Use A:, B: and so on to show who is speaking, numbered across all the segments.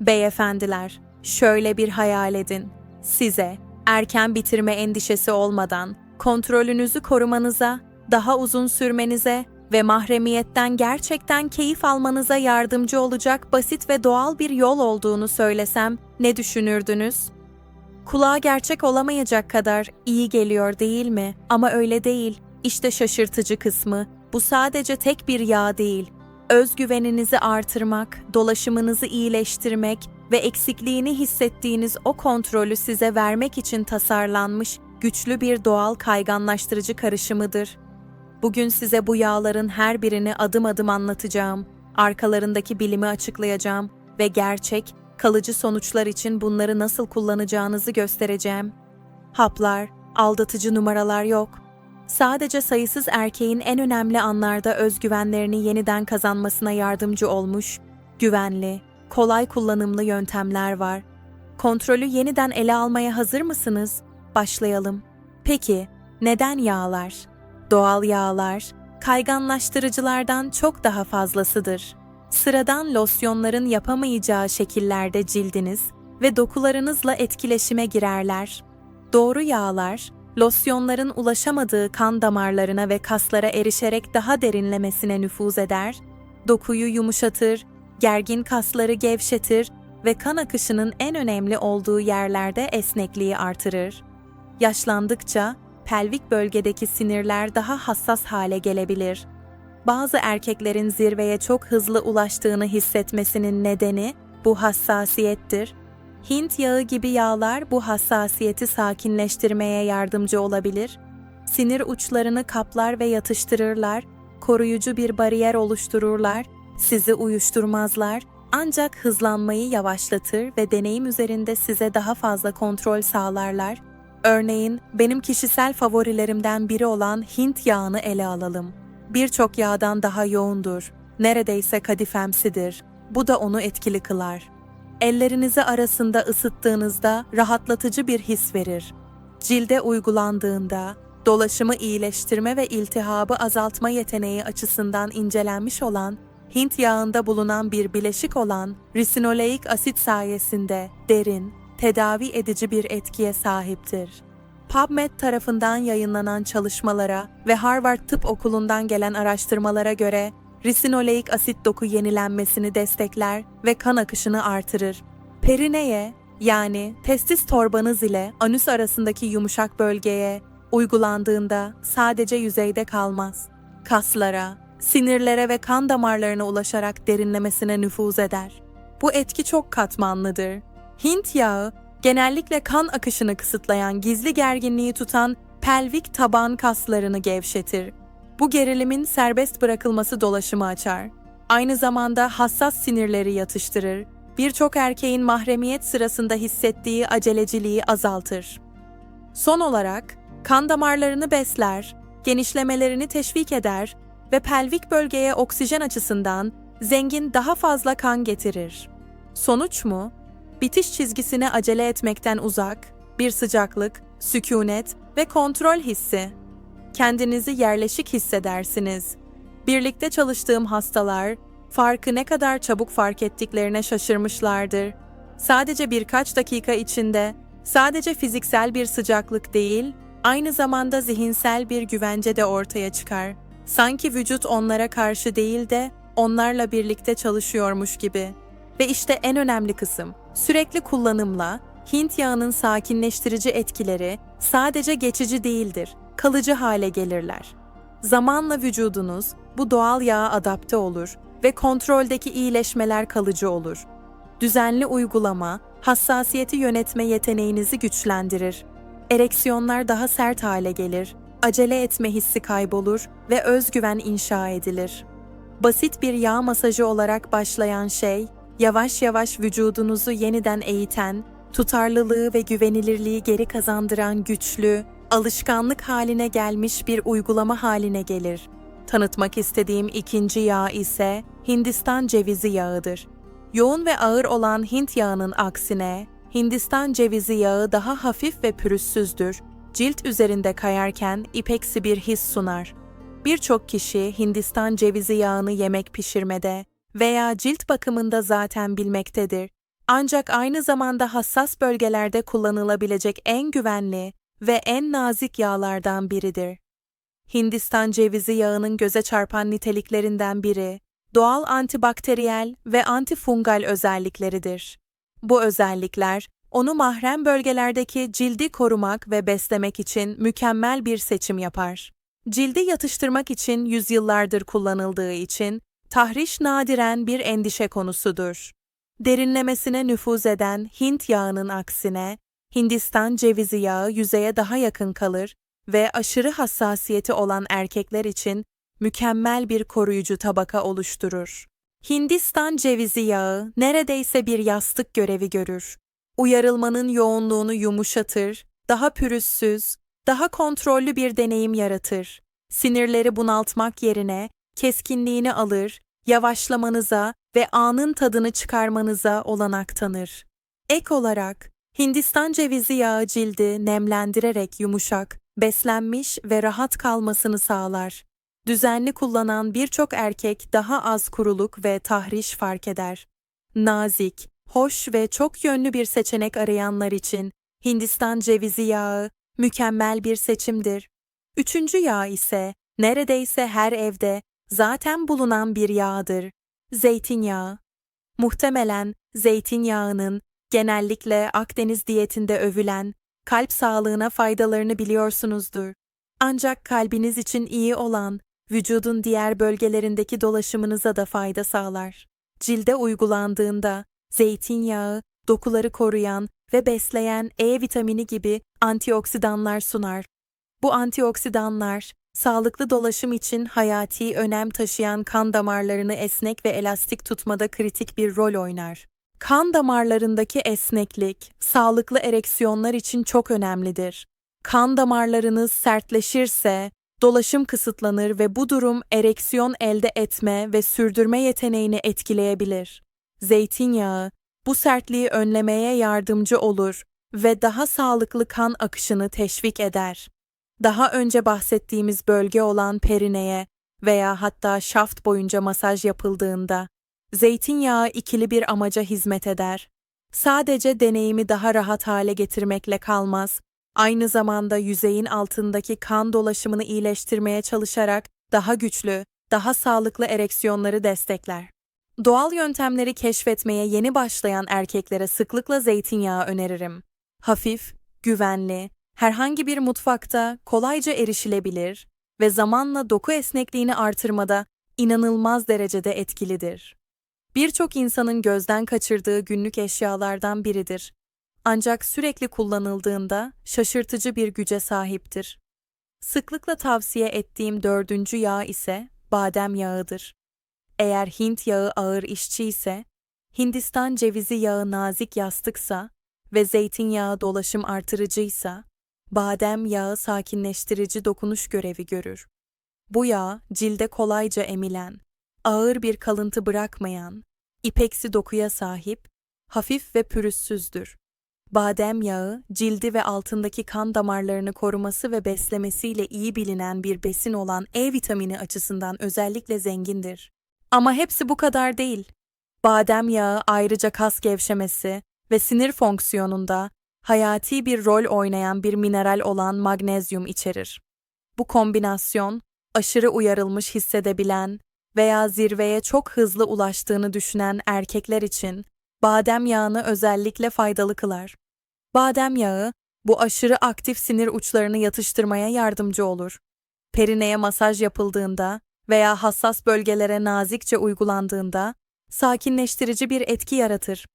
A: Beyefendiler, şöyle bir hayal edin. Size erken bitirme endişesi olmadan kontrolünüzü korumanıza, daha uzun sürmenize ve mahremiyetten gerçekten keyif almanıza yardımcı olacak basit ve doğal bir yol olduğunu söylesem ne düşünürdünüz? Kulağa gerçek olamayacak kadar iyi geliyor değil mi? Ama öyle değil. İşte şaşırtıcı kısmı. Bu sadece tek bir yağ değil. Özgüveninizi artırmak, dolaşımınızı iyileştirmek ve eksikliğini hissettiğiniz o kontrolü size vermek için tasarlanmış güçlü bir doğal kayganlaştırıcı karışımıdır. Bugün size bu yağların her birini adım adım anlatacağım. Arkalarındaki bilimi açıklayacağım ve gerçek, kalıcı sonuçlar için bunları nasıl kullanacağınızı göstereceğim. Haplar, aldatıcı numaralar yok. Sadece sayısız erkeğin en önemli anlarda özgüvenlerini yeniden kazanmasına yardımcı olmuş, güvenli, kolay kullanımlı yöntemler var. Kontrolü yeniden ele almaya hazır mısınız? Başlayalım. Peki, neden yağlar? Doğal yağlar, kayganlaştırıcılardan çok daha fazlasıdır. Sıradan losyonların yapamayacağı şekillerde cildiniz ve dokularınızla etkileşime girerler. Doğru yağlar, losyonların ulaşamadığı kan damarlarına ve kaslara erişerek daha derinlemesine nüfuz eder, dokuyu yumuşatır, gergin kasları gevşetir ve kan akışının en önemli olduğu yerlerde esnekliği artırır. Yaşlandıkça pelvik bölgedeki sinirler daha hassas hale gelebilir. Bazı erkeklerin zirveye çok hızlı ulaştığını hissetmesinin nedeni bu hassasiyettir. Hint yağı gibi yağlar bu hassasiyeti sakinleştirmeye yardımcı olabilir. Sinir uçlarını kaplar ve yatıştırırlar, koruyucu bir bariyer oluştururlar, sizi uyuşturmazlar, ancak hızlanmayı yavaşlatır ve deneyim üzerinde size daha fazla kontrol sağlarlar. Örneğin benim kişisel favorilerimden biri olan Hint yağını ele alalım. Birçok yağdan daha yoğundur, neredeyse kadifemsidir. Bu da onu etkili kılar. Ellerinizi arasında ısıttığınızda rahatlatıcı bir his verir. Cilde uygulandığında dolaşımı iyileştirme ve iltihabı azaltma yeteneği açısından incelenmiş olan Hint yağında bulunan bir bileşik olan risinoleik asit sayesinde derin, tedavi edici bir etkiye sahiptir. PubMed tarafından yayınlanan çalışmalara ve Harvard Tıp Okulu'ndan gelen araştırmalara göre risinoleik asit doku yenilenmesini destekler ve kan akışını artırır. Perineye yani testis torbanız ile anüs arasındaki yumuşak bölgeye uygulandığında sadece yüzeyde kalmaz. Kaslara, sinirlere ve kan damarlarına ulaşarak derinlemesine nüfuz eder. Bu etki çok katmanlıdır. Hint yağı genellikle kan akışını kısıtlayan gizli gerginliği tutan pelvik taban kaslarını gevşetir. Bu gerilimin serbest bırakılması dolaşımı açar. Aynı zamanda hassas sinirleri yatıştırır. Birçok erkeğin mahremiyet sırasında hissettiği aceleciliği azaltır. Son olarak kan damarlarını besler, genişlemelerini teşvik eder ve pelvik bölgeye oksijen açısından zengin daha fazla kan getirir. Sonuç mu? Bitiş çizgisine acele etmekten uzak, bir sıcaklık, sükunet ve kontrol hissi. Kendinizi yerleşik hissedersiniz. Birlikte çalıştığım hastalar farkı ne kadar çabuk fark ettiklerine şaşırmışlardır. Sadece birkaç dakika içinde sadece fiziksel bir sıcaklık değil, aynı zamanda zihinsel bir güvence de ortaya çıkar. Sanki vücut onlara karşı değil de onlarla birlikte çalışıyormuş gibi. Ve işte en önemli kısım, sürekli kullanımla Hint yağının sakinleştirici etkileri sadece geçici değildir, kalıcı hale gelirler. Zamanla vücudunuz bu doğal yağa adapte olur ve kontroldeki iyileşmeler kalıcı olur. Düzenli uygulama, hassasiyeti yönetme yeteneğinizi güçlendirir. Ereksiyonlar daha sert hale gelir, acele etme hissi kaybolur ve özgüven inşa edilir. Basit bir yağ masajı olarak başlayan şey, yavaş yavaş vücudunuzu yeniden eğiten, tutarlılığı ve güvenilirliği geri kazandıran güçlü, alışkanlık haline gelmiş bir uygulama haline gelir. Tanıtmak istediğim ikinci yağ ise Hindistan cevizi yağıdır. Yoğun ve ağır olan Hint yağının aksine, Hindistan cevizi yağı daha hafif ve pürüzsüzdür. Cilt üzerinde kayarken ipeksi bir his sunar. Birçok kişi Hindistan cevizi yağını yemek pişirmede veya cilt bakımında zaten bilmektedir. Ancak aynı zamanda hassas bölgelerde kullanılabilecek en güvenli ve en nazik yağlardan biridir. Hindistan cevizi yağının göze çarpan niteliklerinden biri, doğal antibakteriyel ve antifungal özellikleridir. Bu özellikler, onu mahrem bölgelerdeki cildi korumak ve beslemek için mükemmel bir seçim yapar. Cildi yatıştırmak için yüzyıllardır kullanıldığı için tahriş nadiren bir endişe konusudur. Derinlemesine nüfuz eden Hint yağının aksine, Hindistan cevizi yağı yüzeye daha yakın kalır ve aşırı hassasiyeti olan erkekler için mükemmel bir koruyucu tabaka oluşturur. Hindistan cevizi yağı neredeyse bir yastık görevi görür. Uyarılmanın yoğunluğunu yumuşatır, daha pürüzsüz, daha kontrollü bir deneyim yaratır. Sinirleri bunaltmak yerine keskinliğini alır, yavaşlamanıza ve anın tadını çıkarmanıza olanak tanır. Ek olarak Hindistan cevizi yağı cildi nemlendirerek yumuşak, beslenmiş ve rahat kalmasını sağlar. Düzenli kullanan birçok erkek daha az kuruluk ve tahriş fark eder. Nazik, hoş ve çok yönlü bir seçenek arayanlar için Hindistan cevizi yağı mükemmel bir seçimdir. Üçüncü yağ ise neredeyse her evde zaten bulunan bir yağdır. Zeytinyağı. Muhtemelen zeytinyağının genellikle Akdeniz diyetinde övülen kalp sağlığına faydalarını biliyorsunuzdur. Ancak kalbiniz için iyi olan vücudun diğer bölgelerindeki dolaşımınıza da fayda sağlar. Cilde uygulandığında zeytinyağı dokuları koruyan ve besleyen E vitamini gibi antioksidanlar sunar. Bu antioksidanlar sağlıklı dolaşım için hayati önem taşıyan kan damarlarını esnek ve elastik tutmada kritik bir rol oynar. Kan damarlarındaki esneklik, sağlıklı ereksiyonlar için çok önemlidir. Kan damarlarınız sertleşirse, dolaşım kısıtlanır ve bu durum ereksiyon elde etme ve sürdürme yeteneğini etkileyebilir. Zeytinyağı, bu sertliği önlemeye yardımcı olur ve daha sağlıklı kan akışını teşvik eder. Daha önce bahsettiğimiz bölge olan perineye veya hatta şaft boyunca masaj yapıldığında zeytinyağı ikili bir amaca hizmet eder. Sadece deneyimi daha rahat hale getirmekle kalmaz, aynı zamanda yüzeyin altındaki kan dolaşımını iyileştirmeye çalışarak daha güçlü, daha sağlıklı ereksiyonları destekler. Doğal yöntemleri keşfetmeye yeni başlayan erkeklere sıklıkla zeytinyağı öneririm. Hafif, güvenli, herhangi bir mutfakta kolayca erişilebilir ve zamanla doku esnekliğini artırmada inanılmaz derecede etkilidir. Birçok insanın gözden kaçırdığı günlük eşyalardan biridir. Ancak sürekli kullanıldığında şaşırtıcı bir güce sahiptir. Sıklıkla tavsiye ettiğim dördüncü yağ ise badem yağıdır. Eğer Hint yağı ağır işçi ise, Hindistan cevizi yağı nazik yastıksa ve zeytinyağı dolaşım artırıcıysa, badem yağı sakinleştirici dokunuş görevi görür. Bu yağ cilde kolayca emilen, ağır bir kalıntı bırakmayan, ipeksi dokuya sahip, hafif ve pürüzsüzdür. Badem yağı, cildi ve altındaki kan damarlarını koruması ve beslemesiyle iyi bilinen bir besin olan E vitamini açısından özellikle zengindir. Ama hepsi bu kadar değil. Badem yağı ayrıca kas gevşemesi ve sinir fonksiyonunda hayati bir rol oynayan bir mineral olan magnezyum içerir. Bu kombinasyon, aşırı uyarılmış hissedebilen veya zirveye çok hızlı ulaştığını düşünen erkekler için badem yağını özellikle faydalı kılar. Badem yağı, bu aşırı aktif sinir uçlarını yatıştırmaya yardımcı olur. Perineye masaj yapıldığında veya hassas bölgelere nazikçe uygulandığında sakinleştirici bir etki yaratır.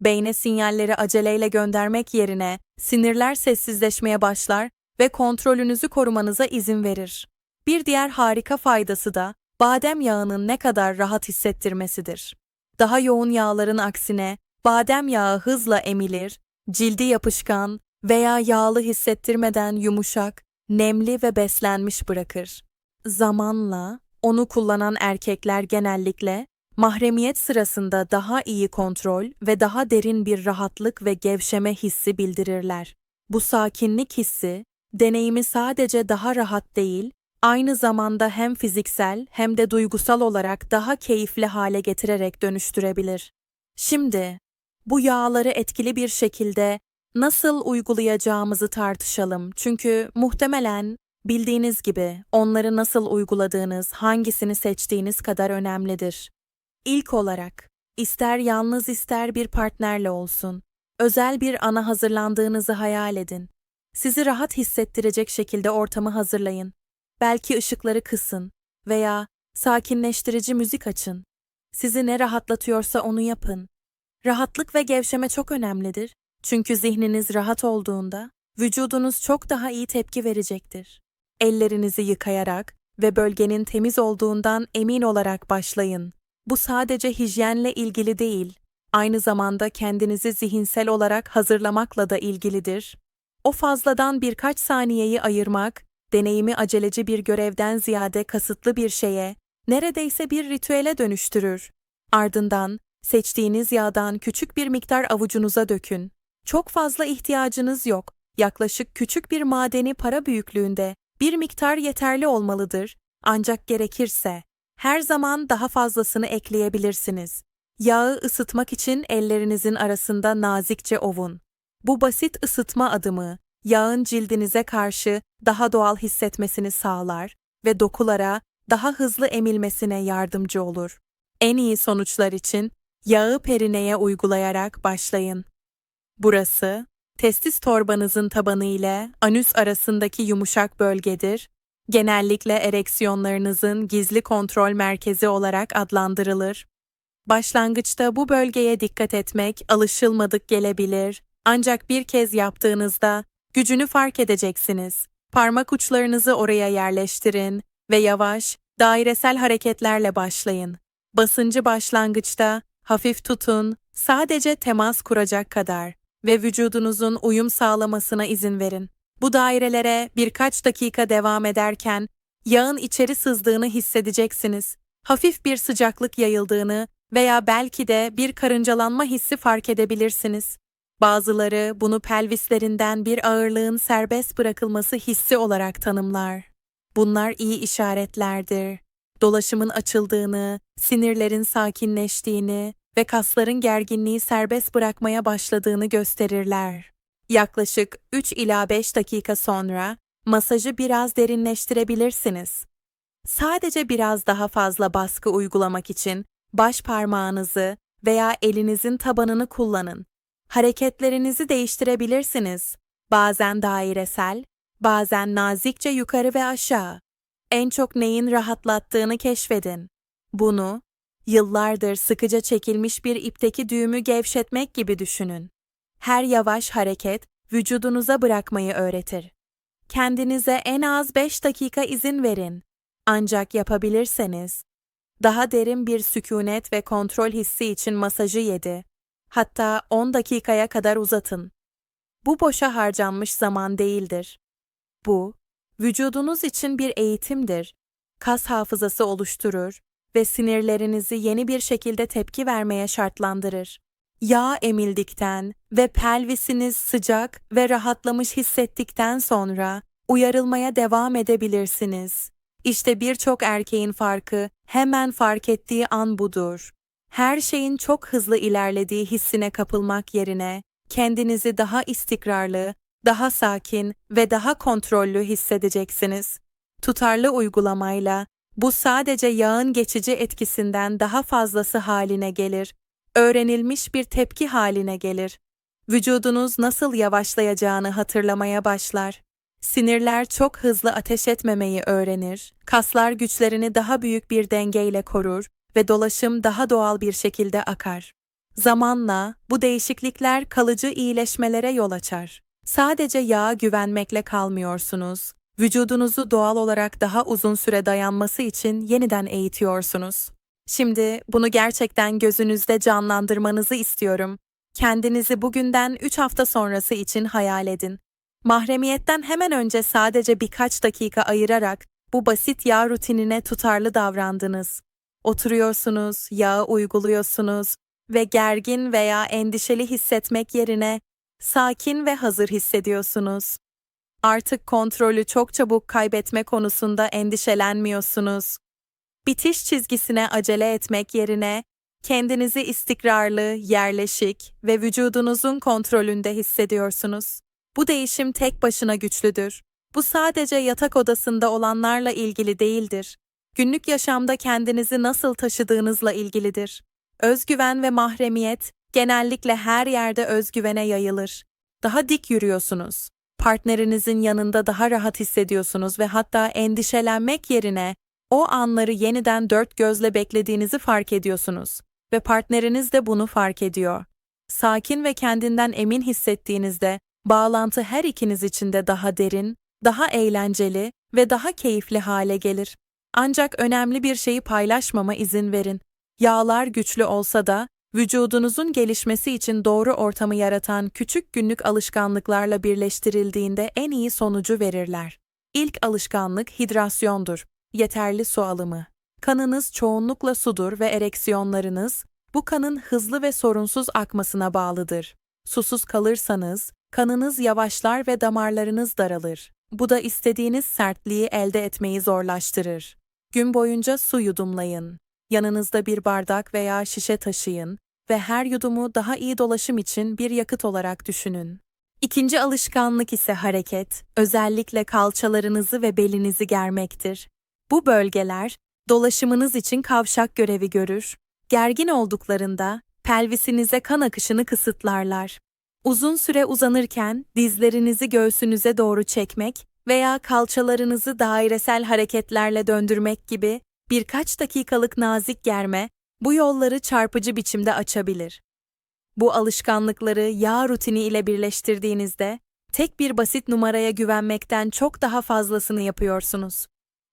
A: Beyne sinyalleri aceleyle göndermek yerine sinirler sessizleşmeye başlar ve kontrolünüzü korumanıza izin verir. Bir diğer harika faydası da badem yağının ne kadar rahat hissettirmesidir. Daha yoğun yağların aksine badem yağı hızla emilir, cildi yapışkan veya yağlı hissettirmeden yumuşak, nemli ve beslenmiş bırakır. Zamanla onu kullanan erkekler genellikle mahremiyet sırasında daha iyi kontrol ve daha derin bir rahatlık ve gevşeme hissi bildirirler. Bu sakinlik hissi, deneyimi sadece daha rahat değil, aynı zamanda hem fiziksel hem de duygusal olarak daha keyifli hale getirerek dönüştürebilir. Şimdi, bu yağları etkili bir şekilde nasıl uygulayacağımızı tartışalım. Çünkü muhtemelen bildiğiniz gibi onları nasıl uyguladığınız, hangisini seçtiğiniz kadar önemlidir. İlk olarak, ister yalnız ister bir partnerle olsun, özel bir ana hazırlandığınızı hayal edin. Sizi rahat hissettirecek şekilde ortamı hazırlayın. Belki ışıkları kısın veya sakinleştirici müzik açın. Sizi ne rahatlatıyorsa onu yapın. Rahatlık ve gevşeme çok önemlidir. Çünkü zihniniz rahat olduğunda vücudunuz çok daha iyi tepki verecektir. Ellerinizi yıkayarak ve bölgenin temiz olduğundan emin olarak başlayın. Bu sadece hijyenle ilgili değil, aynı zamanda kendinizi zihinsel olarak hazırlamakla da ilgilidir. O fazladan birkaç saniyeyi ayırmak, deneyimi aceleci bir görevden ziyade kasıtlı bir şeye, neredeyse bir ritüele dönüştürür. Ardından seçtiğiniz yağdan küçük bir miktar avucunuza dökün. Çok fazla ihtiyacınız yok. Yaklaşık küçük bir madeni para büyüklüğünde bir miktar yeterli olmalıdır. Ancak gerekirse her zaman daha fazlasını ekleyebilirsiniz. Yağı ısıtmak için ellerinizin arasında nazikçe ovun. Bu basit ısıtma adımı yağın cildinize karşı daha doğal hissetmesini sağlar ve dokulara daha hızlı emilmesine yardımcı olur. En iyi sonuçlar için yağı perineye uygulayarak başlayın. Burası, testis torbanızın tabanı ile anüs arasındaki yumuşak bölgedir. Genellikle ereksiyonlarınızın gizli kontrol merkezi olarak adlandırılır. Başlangıçta bu bölgeye dikkat etmek alışılmadık gelebilir. Ancak bir kez yaptığınızda gücünü fark edeceksiniz. Parmak uçlarınızı oraya yerleştirin ve yavaş, dairesel hareketlerle başlayın. Basıncı başlangıçta hafif tutun, sadece temas kuracak kadar ve vücudunuzun uyum sağlamasına izin verin. Bu dairelere birkaç dakika devam ederken yağın içeri sızdığını hissedeceksiniz. Hafif bir sıcaklık yayıldığını veya belki de bir karıncalanma hissi fark edebilirsiniz. Bazıları bunu pelvislerinden bir ağırlığın serbest bırakılması hissi olarak tanımlar. Bunlar iyi işaretlerdir. Dolaşımın açıldığını, sinirlerin sakinleştiğini ve kasların gerginliği serbest bırakmaya başladığını gösterirler. Yaklaşık 3 ila 5 dakika sonra masajı biraz derinleştirebilirsiniz. Sadece biraz daha fazla baskı uygulamak için baş parmağınızı veya elinizin tabanını kullanın. Hareketlerinizi değiştirebilirsiniz. Bazen dairesel, bazen nazikçe yukarı ve aşağı. En çok neyin rahatlattığını keşfedin. Bunu yıllardır sıkıca çekilmiş bir ipteki düğümü gevşetmek gibi düşünün. Her yavaş hareket vücudunuza bırakmayı öğretir. Kendinize en az 5 dakika izin verin. Ancak yapabilirseniz daha derin bir sükunet ve kontrol hissi için masajı yedi. Hatta 10 dakikaya kadar uzatın. Bu boşa harcanmış zaman değildir. Bu, vücudunuz için bir eğitimdir. Kas hafızası oluşturur ve sinirlerinizi yeni bir şekilde tepki vermeye şartlandırır. Yağ emildikten ve pelvisiniz sıcak ve rahatlamış hissettikten sonra uyarılmaya devam edebilirsiniz. İşte birçok erkeğin farkı hemen fark ettiği an budur. Her şeyin çok hızlı ilerlediği hissine kapılmak yerine kendinizi daha istikrarlı, daha sakin ve daha kontrollü hissedeceksiniz. Tutarlı uygulamayla bu sadece yağın geçici etkisinden daha fazlası haline gelir. Öğrenilmiş bir tepki haline gelir. Vücudunuz nasıl yavaşlayacağını hatırlamaya başlar. Sinirler çok hızlı ateş etmemeyi öğrenir, kaslar güçlerini daha büyük bir dengeyle korur ve dolaşım daha doğal bir şekilde akar. Zamanla bu değişiklikler kalıcı iyileşmelere yol açar. Sadece yağa güvenmekle kalmıyorsunuz. Vücudunuzu doğal olarak daha uzun süre dayanması için yeniden eğitiyorsunuz. Şimdi bunu gerçekten gözünüzde canlandırmanızı istiyorum. Kendinizi bugünden 3 hafta sonrası için hayal edin. Mahremiyetten hemen önce sadece birkaç dakika ayırarak bu basit yağ rutinine tutarlı davrandınız. Oturuyorsunuz, yağı uyguluyorsunuz ve gergin veya endişeli hissetmek yerine sakin ve hazır hissediyorsunuz. Artık kontrolü çok çabuk kaybetme konusunda endişelenmiyorsunuz. Bitiş çizgisine acele etmek yerine Kendinizi istikrarlı, yerleşik ve vücudunuzun kontrolünde hissediyorsunuz. Bu değişim tek başına güçlüdür. Bu sadece yatak odasında olanlarla ilgili değildir. Günlük yaşamda kendinizi nasıl taşıdığınızla ilgilidir. Özgüven ve mahremiyet genellikle her yerde özgüvene yayılır. Daha dik yürüyorsunuz. Partnerinizin yanında daha rahat hissediyorsunuz ve hatta endişelenmek yerine o anları yeniden dört gözle beklediğinizi fark ediyorsunuz ve partneriniz de bunu fark ediyor. Sakin ve kendinden emin hissettiğinizde bağlantı her ikiniz için de daha derin, daha eğlenceli ve daha keyifli hale gelir. Ancak önemli bir şeyi paylaşmama izin verin. Yağlar güçlü olsa da vücudunuzun gelişmesi için doğru ortamı yaratan küçük günlük alışkanlıklarla birleştirildiğinde en iyi sonucu verirler. İlk alışkanlık hidrasyondur. Yeterli su alımı. Kanınız çoğunlukla sudur ve ereksiyonlarınız bu kanın hızlı ve sorunsuz akmasına bağlıdır. Susuz kalırsanız kanınız yavaşlar ve damarlarınız daralır. Bu da istediğiniz sertliği elde etmeyi zorlaştırır. Gün boyunca su yudumlayın. Yanınızda bir bardak veya şişe taşıyın ve her yudumu daha iyi dolaşım için bir yakıt olarak düşünün. İkinci alışkanlık ise hareket, özellikle kalçalarınızı ve belinizi germektir. Bu bölgeler dolaşımınız için kavşak görevi görür. Gergin olduklarında pelvisinize kan akışını kısıtlarlar. Uzun süre uzanırken dizlerinizi göğsünüze doğru çekmek veya kalçalarınızı dairesel hareketlerle döndürmek gibi birkaç dakikalık nazik germe bu yolları çarpıcı biçimde açabilir. Bu alışkanlıkları yağ rutini ile birleştirdiğinizde tek bir basit numaraya güvenmekten çok daha fazlasını yapıyorsunuz.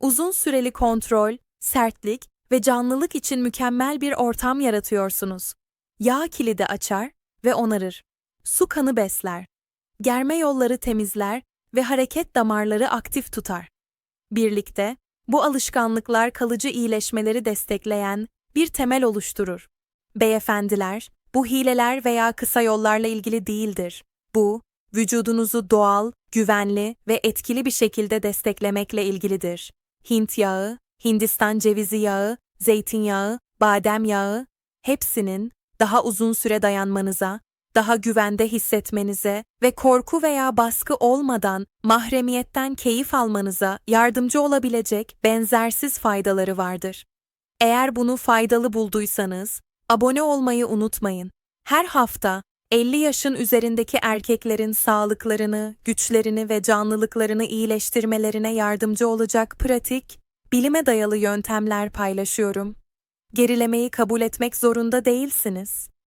A: Uzun süreli kontrol, sertlik ve canlılık için mükemmel bir ortam yaratıyorsunuz. Yağ kilidi açar ve onarır. Su kanı besler. Germe yolları temizler ve hareket damarları aktif tutar. Birlikte, bu alışkanlıklar kalıcı iyileşmeleri destekleyen bir temel oluşturur. Beyefendiler, bu hileler veya kısa yollarla ilgili değildir. Bu, vücudunuzu doğal, güvenli ve etkili bir şekilde desteklemekle ilgilidir. Hint yağı, Hindistan cevizi yağı, zeytinyağı, badem yağı, hepsinin daha uzun süre dayanmanıza, daha güvende hissetmenize ve korku veya baskı olmadan mahremiyetten keyif almanıza yardımcı olabilecek benzersiz faydaları vardır. Eğer bunu faydalı bulduysanız, abone olmayı unutmayın. Her hafta 50 yaşın üzerindeki erkeklerin sağlıklarını, güçlerini ve canlılıklarını iyileştirmelerine yardımcı olacak pratik, bilime dayalı yöntemler paylaşıyorum. Gerilemeyi kabul etmek zorunda değilsiniz.